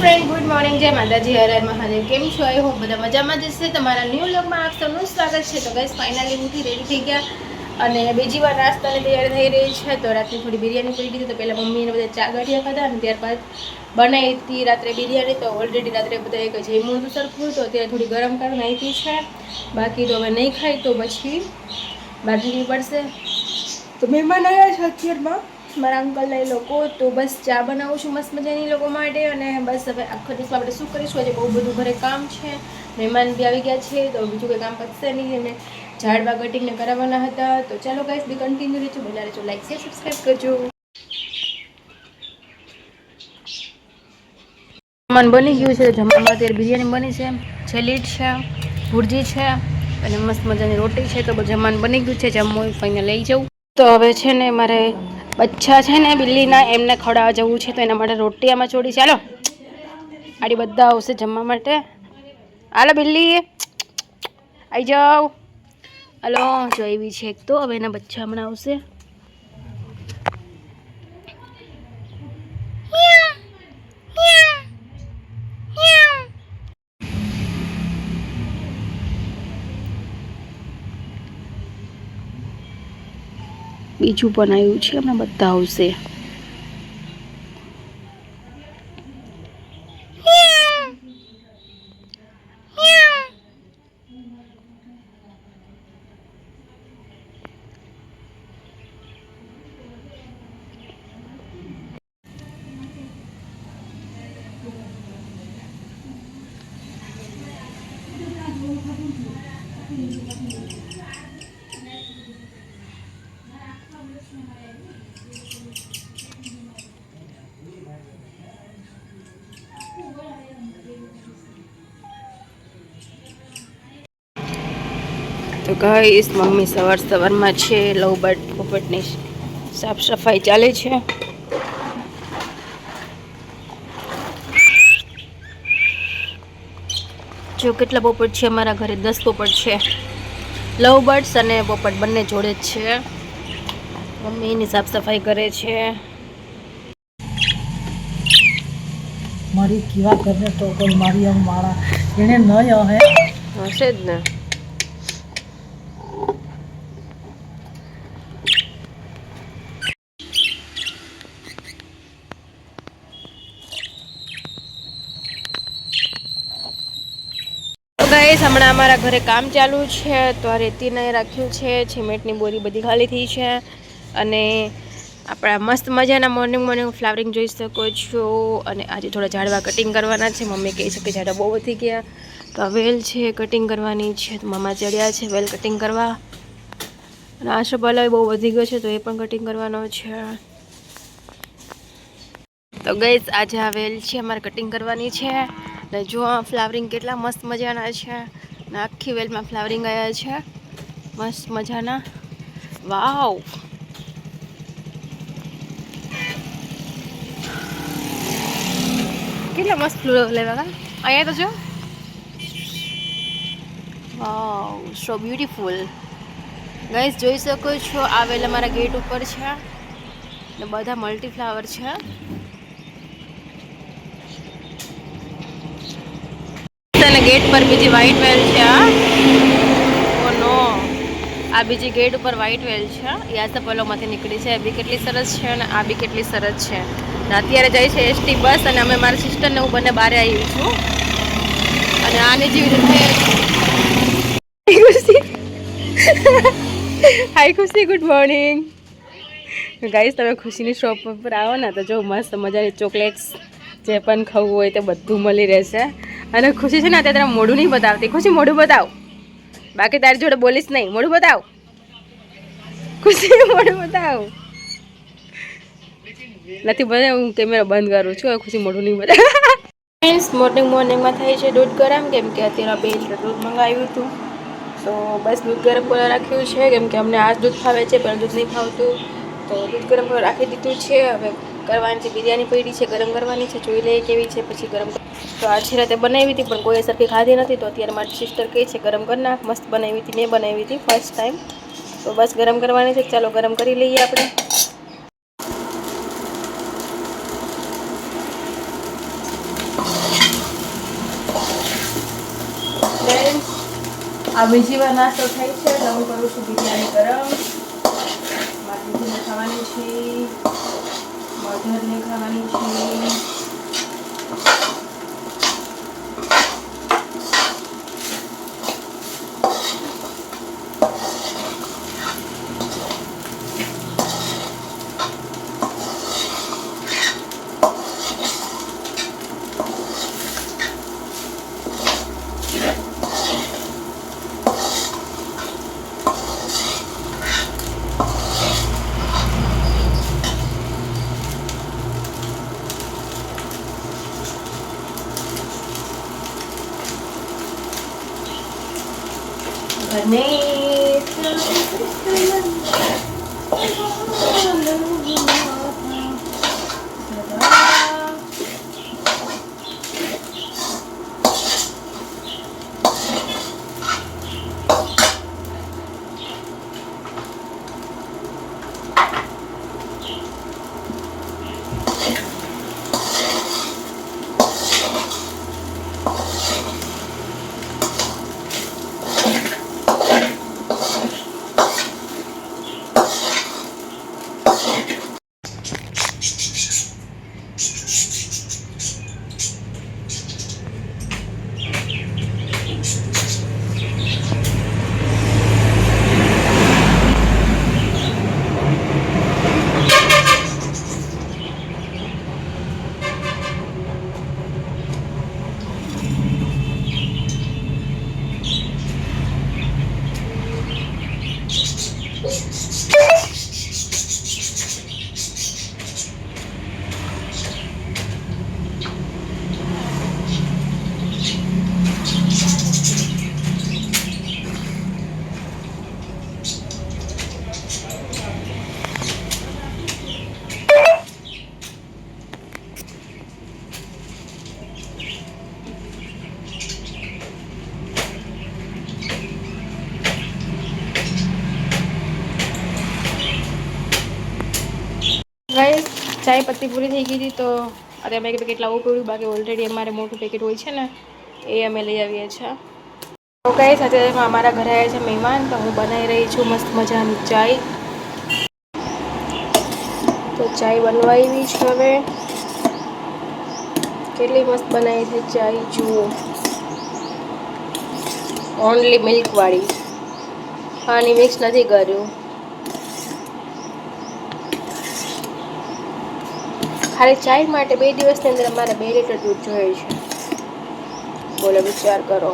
Friend good morning જય માતાજી, હર મહાદેવ. કેમ છો? આઈ હોપ બધા મજામાં જ હશે. તમારા ન્યૂ બ્લોગમાં આપ સૌનું સ્વાગત છે. તો ગાઈસ ફાઇનલી ઉઠી રેડી થઈ ગયા. અને બીજી વાર નાસ્તાની તૈયાર થઈ રહી છે. તો રાત્રે થોડી બિરયાની કરી દીધી. તો પહેલાં મમ્મીને બધા ચા ગાંઠિયા ખાધા અને ત્યારબાદ બનાવી હતી રાત્રે બિરયાની. તો ઓલરેડી રાત્રે બધા એક જમ્યું હતું સરખું. તો અત્યારે થોડી ગરમ કરી નાખી છે. બાકી તો હવે નહીં ખાય તો પછી બહાર પડશે. તો મહેમાન આવ્યા છે અત્યારમાં? મારા અંકલના એ લોકો, તો બસ ચા બનાવું છું મસ્ત મજાની લોકો માટે અને બસ હવે આખો દિવસમાં આપણે શું કરીશું? આજે બહુ બધું ઘરે કામ છે, મહેમાન બી આવી ગયા છે, તો બીજું કંઈ કામ પતશે નહીં અને ઝાડવા કટિંગને કરાવવાના હતા. તો ચાલો ગાઈસ બી કન્ટિન્યુ રહેજો. બના રહેજો લાઈક શેર સબસ્ક્રાઈબ કરજો. જમવાનું બની ગયું છે. જમવામાં અત્યારે બિરયાની બની છે. છેલીટ છે, ભુરજી છે અને મસ્ત મજાની રોટી છે. તો જમવાનું બની ગયું છે. જમવું કંઈને લઈ જવું. તો હવે છે ને મારે બચ્ચા છે ને બિલ્લીના, એમને ખવડાવવા જવું છે, તો એના માટે રોટી આમાં ચોડી ચાલો આડી બધા આવશે જમવા માટે. હાલો બિલ્લી. આવી જાઓ. હલો, જો એવી છે એક તો, હવે એના બચ્ચા હમણાં આવશે. બીજું બનાવ્યું છે હમણાં બધા આવશે તો ગાઈસ મમ્મી સવાર સવારમાં છે લવબર્ડ પોપટની સાફ સફાઈ ચાલે છે. જો કેટલા પોપટ છે અમારા ઘરે? દસ પોપટ છે. લવ બર્ડ્સ અને પોપટ બંને જોડે જ છે. મમ્મી એની સાફ સફાઈ કરે છે. મારી કેવા કરે તો કોઈ મારી આમ મારા. એને ન હે હશે જ ને તો ગાઈસ, હમણાં અમારા ઘરે કામ ચાલુ છે, તો આ રેતીને રાખ્યું છે, સિમેન્ટની બોરી બધી ખાલી થઈ છે અને આપણા મસ્ત મજાના મોર્નિંગ મોર્નિંગ ફ્લાવરિંગ જોઈ શકો છો અને આજે થોડા ઝાડવા કટિંગ કરવાના છે. મમ્મી કહી શકે ઝાડવા બહુ વધી ગયા. તો વેલ છે કટિંગ કરવાની છે. તો મામા ચડ્યા છે વેલ કટિંગ કરવા. અને આશોપાલા બહુ વધી ગયો છે, તો એ પણ કટિંગ કરવાનો છે. તો ગઈસ, આજે આ વેલ છે, અમારે કટિંગ કરવાની છે. ને જો આ ફ્લાવરિંગ કેટલા મસ્ત મજાના છે. ને આખી વેલમાં ફ્લાવરિંગ આવ્યા છે. મસ્ત મજાના. વાવ! કેટલા મસ્ત ફૂલો લેવા અહીંયા તો જો. વાવ સો બ્યુટીફુલ ગાઈસ જોઈ શકો છો, આ વેલ અમારા ગેટ ઉપર છે. ને બધા મલ્ટી ફ્લાવર છે. અને ગેટ પર બીજી વ્હાઈટ વેલ છે આ નો આ બીજી ગેટ ઉપર વ્હાઈટ વેલ છે. યાદ પલોમાંથી નીકળી છે. બી કેટલી સરસ છે અને આ બી કેટલી સરસ છે. અત્યારે જાય છે એસટી બસ અને અમે મારા સિસ્ટરને હું બંને બહાર આવી છું. અને આની જેવી રીતે હાય ખુશી. ગુડ મોર્નિંગ ગાઈસ તમે ખુશીની શોપ પર આવો ને તો જો મસ્ત મજાની ચોકલેટ્સ જે પણ ખાવું હોય તે બધું મળી રહેશે. અને ખુશી છે ને અત્યારે તારા મોઢું નહીં બતાવતી. ખુશી, મોઢું બતાવ. બાકી તારી જોડે બોલીશ નહીં. મોઢું બતાવ. ખુશી, મોઢું બતાવ. નથી બધા હું કેમેરા બંધ કરું છું. ખુશી, મોઢું નહીં બતાવ. ફ્રેન્ડ્સ મોર્નિંગ મોર્નિંગમાં થાય છે દૂધ ગરમ, કેમ કે અત્યારે બે લીટર દૂધ મંગાવ્યું હતું. તો બસ દૂધ ગરમ કરવા રાખ્યું છે. કેમ કે અમને આ દૂધ ફાવે છે, પણ દૂધ નહીં ફાવતું. તો દૂધ ગરમ કરવા રાખી દીધું છે. હવે કરવાની છે, બિરયાની પડી છે, ગરમ કરવાની છે, જોઈ લઈએ કેવી છે, પછી ગરમ તો આછી રાતે બનાવી હતી, પણ કોઈ સરખી ખાધી નથી, તો અત્યારે મારી સિસ્ટર કહે છે, ગરમ કરી નાખ, મસ્ત બનાવી હતી, મેં બનાવી હતી ફર્સ્ટ ટાઈમ તો બસ ગરમ કરવાની છે, ચાલો ગરમ કરી લઈએ આપણે. આ બીજી વાર નાસ્તો થાય છે હું કરું છું બિરયાની ગરમ. મારી બીજી ખાવાની છે. મધરને ખાવાની છે. ગાઈસ ચાય પત્તી પૂરી થઈ ગઈ હતી તો અરે અમે કીધું કેટલા આવું પડ્યું બાકી ઓલરેડી અમારે મોટું પેકેટ હોય છે ને, એ અમે લઈ આવીએ છીએ. તો સાથે સાથે અમારા ઘરે આવ્યા છે મહેમાન, તો હું બનાવી રહી છું મસ્ત મજાની ચાય. તો ચાય બનવાવી છે હવે. કેટલી મસ્ત બનાવી છે ચાય, જુઓ. ઓનલી મિલ્કવાળી પાણી મિક્સ નથી કર્યું. ખાલી ચાય માટે બે દિવસની અંદર અમારે બે લીટર દૂધ જોઈએ છે. બોલો, વિચાર કરો.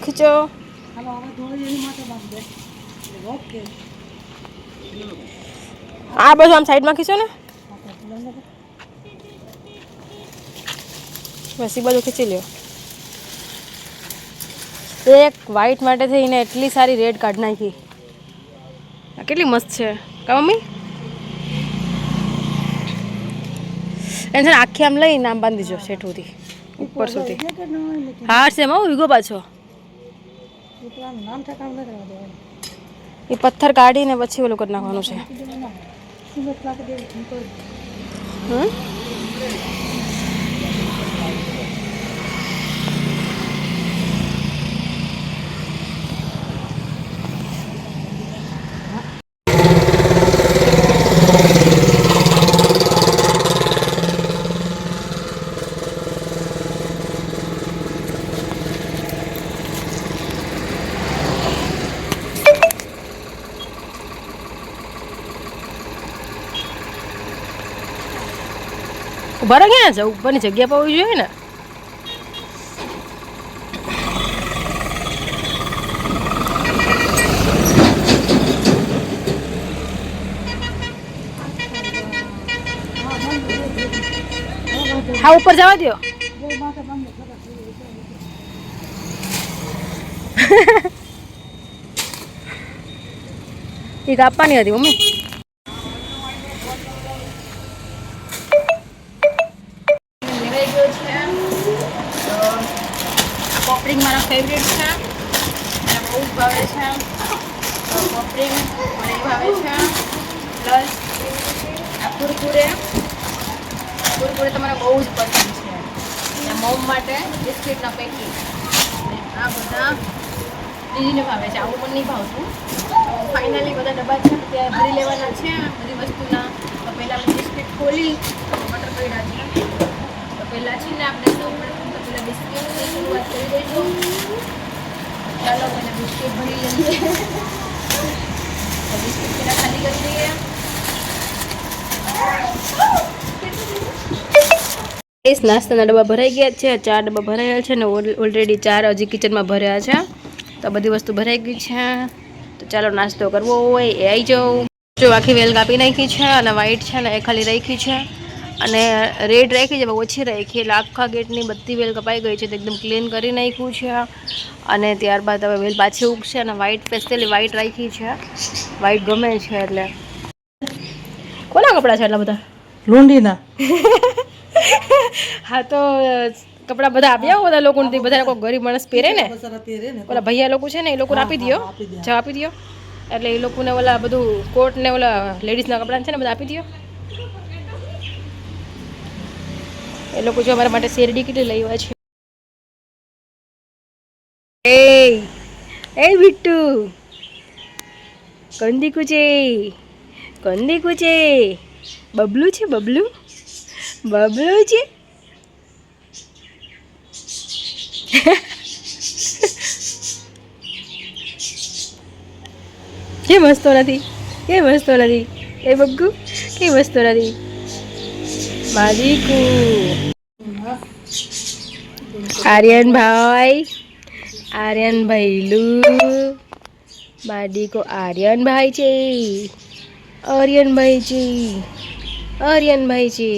ખીચો હાલો હવે ધોળી એની માટે બાંધી દે ઓકે આ બધું આમ સાઈડમાં ખીચો ને? બસ એ બધું ખીચી લ્યો. એક વ્હાઈટ માટે થઈને એટલી સારી રેડ કાઢ નાખી. કેટલી મસ્ત છે. કા મમ્મી? એને છે આખી આમ લઈને આમ બાંધી દીજો શેઠુંથી ઉપર સુધી. હા છે એમાં વિગો પાછો. નામ દેવાનું. એ પથ્થર કાઢીને પછી ઓલું કરી નાખવાનું છે. હમ? ઊભા ક્યાં છે? ઉપરની જગ્યા પર હોવી જોઈએ ને? હા, ઉપર જવા દો એ કાપવાની હતી, મમ્મી. આવી છે. પોપરિંગ મારા ફેવરેટ છે. મને બહુ જ ભાવે છે. પોપરિંગ મને ભાવે છે. પ્લસ આ કુરકુરે. કુરકુરે તમારે બહુ જ પસંદ છે. અને મોમ માટે બિસ્કિટના પેકિંગ અને આ બધા દીદીને ભાવે છે. આવું મને નહીં ભાવતું. ફાઇનલી બધા ડબ્બા છે ત્યાં ભરી લેવાના છે. બધી વસ્તુના. તો પહેલાં બિસ્કીટ બિસ્કિટ ખોલી બટર પડ્યા છે. પહેલાં છે ને આપણે નાસ્તાના ડબ્બા ભરાઈ ગયા છે. ચાર ડબ્બા ભરાયા છે ને ઓલરેડી ચાર હજી કિચનમાં ભર્યા છે. તો બધી વસ્તુ ભરાઈ ગઈ છે. તો ચાલો નાસ્તો કરવો હોય, એ આવી જાઉં. જો આખી વેલ કાપી નાખી છે અને વ્હાઈટ છે ને એ ખાલી રાખી છે. અને રેડ રાખી છે ઓછી રાખી. એટલે આખા ગેટની બધી વેલ કપાઈ ગઈ છે તો એકદમ ક્લીન કરી નાખ્યું છે અને ત્યારબાદ હવે વેલ પાછી ઉગશે અને વ્હાઈટ સ્પેશિયલી વ્હાઈટ રાખી છે. વ્હાઈટ ગમે છે એટલે. કોના કપડાં છે એટલા બધા? લૂંડીના હા તો કપડાં બધા આપ્યા બધા લોકોને બધા લોકો ગરીબ માણસ પહેરે ને? બસારા પહેરે ને. ઓલા ભૈયા લોકો છે ને એ લોકોને આપી દો જવા આપી દો એટલે એ લોકોને ઓલા બધું કોટ ને ઓલા લેડીઝના કપડાં છે ને બધા આપી દો એ લોકો જો અમારા માટે શેરડી કેટલી લઈ આવ્યા છે. એ એ બિટ્ટુ કંદી કુચે કંદી કુચે, બબલું છે બબલું બબલું છે. કે મસ્તો નથી? કે મસ્તો નથી? એ બગ્ગુ કે મસ્તો નથી? મારીકુ આર્યનભાઈ આર્યનભાઈ લુ આર્યન આર્યનભાઈ છે આર્યનભાઈ છે આર્યનભાઈ છે